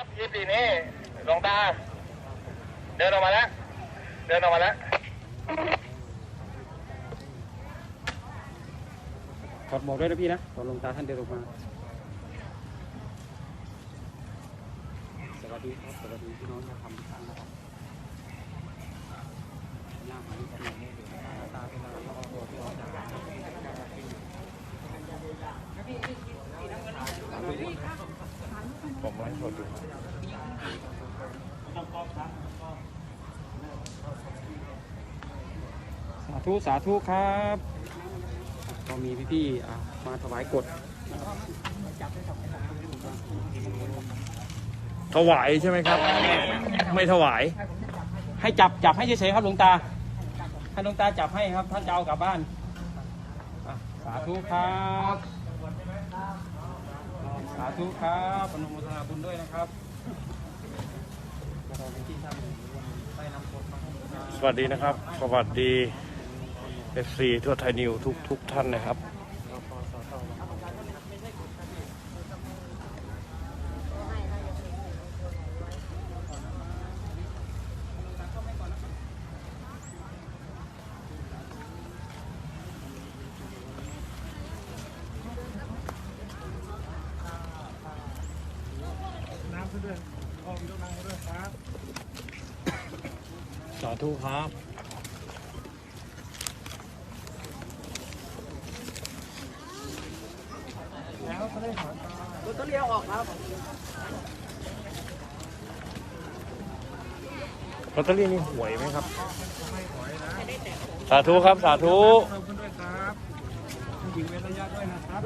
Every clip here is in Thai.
ครับยี่ปีนี้หลวงตา เดินออกมาแล้ว เดินออกมาแล้ว ถอดหมวกด้วยนะพี่นะตอนหลวงตาท่านเดินออกมา สวัสดีครับ สวัสดีพี่น้องชาวธรรมทุกท่านนะครับหน้าหมายกันหมดเลยตาเป็นอะไรก็เอาตัวที่ออกจาก ผมไลฟ์สดอยู่ สา ธุสาธุครับ ก็มีพี่ๆอะมาถวายกฎถวายใช่ไหมครับ ไม่ถวาย ให้จับจับให้เฉยๆครับหลวงตาให้หลวงตาจับให้ครับ ท่านจะเอากลับบ้านอะสาธุครับสาธุครับปนมโมทนาบุญด้วยนะครับเราเป็นที่ท่านได้นำกฎมาให้หลวงตาสวัสดีนะครับ สวัสดี เอฟซีทั่วไทยนิวทุกทุกท่านนะครับสาธุครับ ลอตเตอรี่นี่หวยไหมครับ สาธุครับ สาธุขอบคุณด้วยครับหญิงเว้นระยะด้วยนะครับ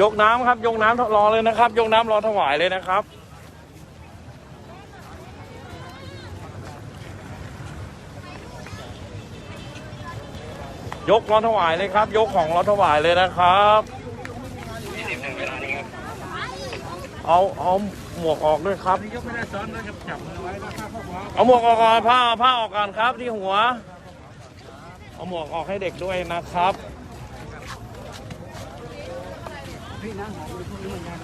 ยกน้ำครับ ยกน้ำรอเลยนะครับ ยกน้ำรอถวายเลยนะครับ ยกรอถวายเลยครับ ยกของรอถวายเลยนะครับ เอาเอาหมวกออกด้วยครับ ยกไม่ได้ซ้อนนะจับจับมือไว้นะครับพ่อหมอเอาหมวกออกก่อนผ้าผ้าออกก่อนครับที่หัว เอาหมวกออกให้เด็กด้วยนะครับ พี่นะหอมเลยพวกนี้มันยัง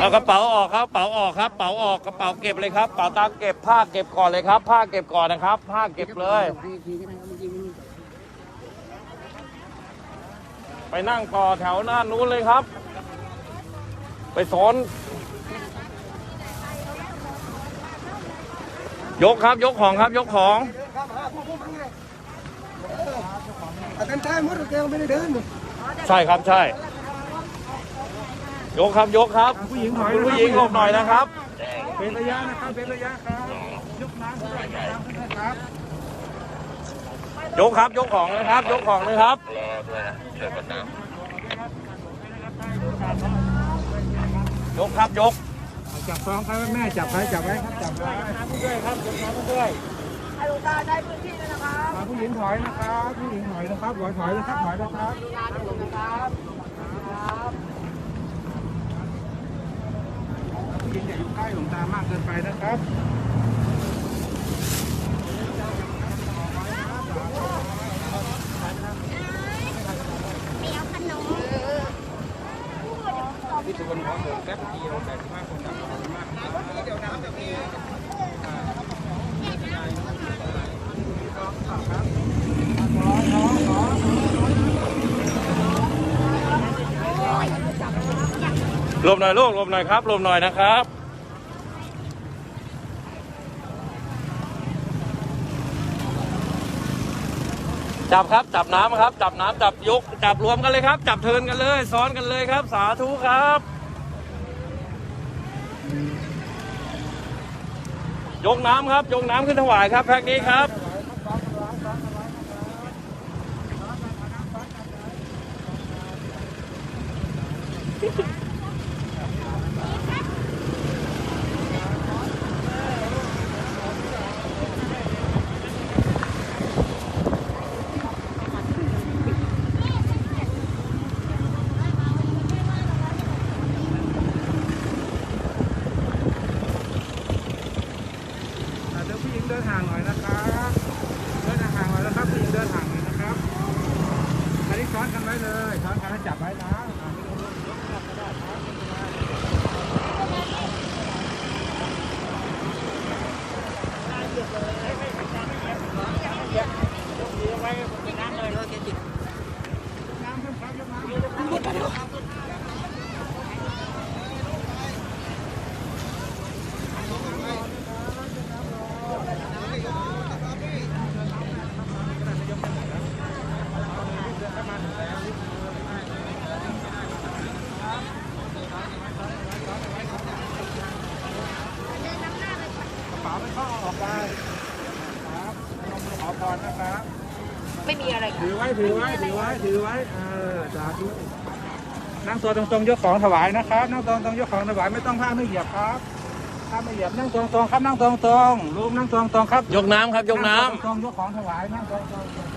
เอากระเป๋าออกครับกระเป๋าออกครับกระเป๋าออกกระเป๋าเก็บเลยครับกระเป๋าตังค์เก็บผ้าเก็บก่อนเลยครับ ผ้าเก็บก่อนนะครับผ้าเก็บเลย ไปนั่งต่อแถวหน้านู้นเลยครับ ไปสอนยกครับยกของครับยกของอาจารย์ชายมดแกไม่ได้เดินใช่ครับใช่ ยกครับยกครับ ผู้หญิงถอยคุณผู้หญิงหลบหน่อยนะครับ เป็นระยะนะครับเป็นระยะครับยกน้ำขึ้นด้วยน้ำขึ้นด้วยครับยกครับยกของนะครับ ยกของเลยครับยกครับยกจับซองครับแม่จับไว้จับไว้ครับจับไว้น้ำขึ้นด้วยครับยกน้ำขึ้นด้วยให้หลวงตาใช้พื้นที่ด้วยนะครับอ่าผู้หญิงถอยนะครับผู้หญิงถอยนะครับถอยถอยเลยครับถอยนะครับงานหลวงนะครับครับ ผู้หญิงอย่าอยู่ใกล้หลวงตามากเกินไปนะครับที่ตะวันออกแป๊บเดียวแบบมากคนดังมากเดี๋ยวน้ำจะมี ห ลบหน่อยลูกลบหน่อยครับลบหน่อยนะครับจับครับจับน้ำครับ จับน้ำจับยก จับรวมกันเลยครับ จับเทินกันเลย ซ้อนกันเลยครับ สาธุครับ ยกน้ำครับ ยกน้ำขึ้นถวายครับแพ็กนี้ครับ ไม่เข้าเอาออกได้ครับลงมือขอพรนะครับ ไม่มีอะไรค่ะถือไว้ถือไว้ถือไว้ถือไว้เออสาธุนั่งตัวตรงๆยกของถวายนะครับ นั่งตรงๆยกของถวายไม่ต้องผ้าไม่เหยียบครับถ้าไม่เหยียบนั่งตรงๆครับนั่งตรงๆลุงนั่งตรงๆครับ ยกน้ำครับ ยกน้ำงตรงยกของถวายนั่งตรงๆ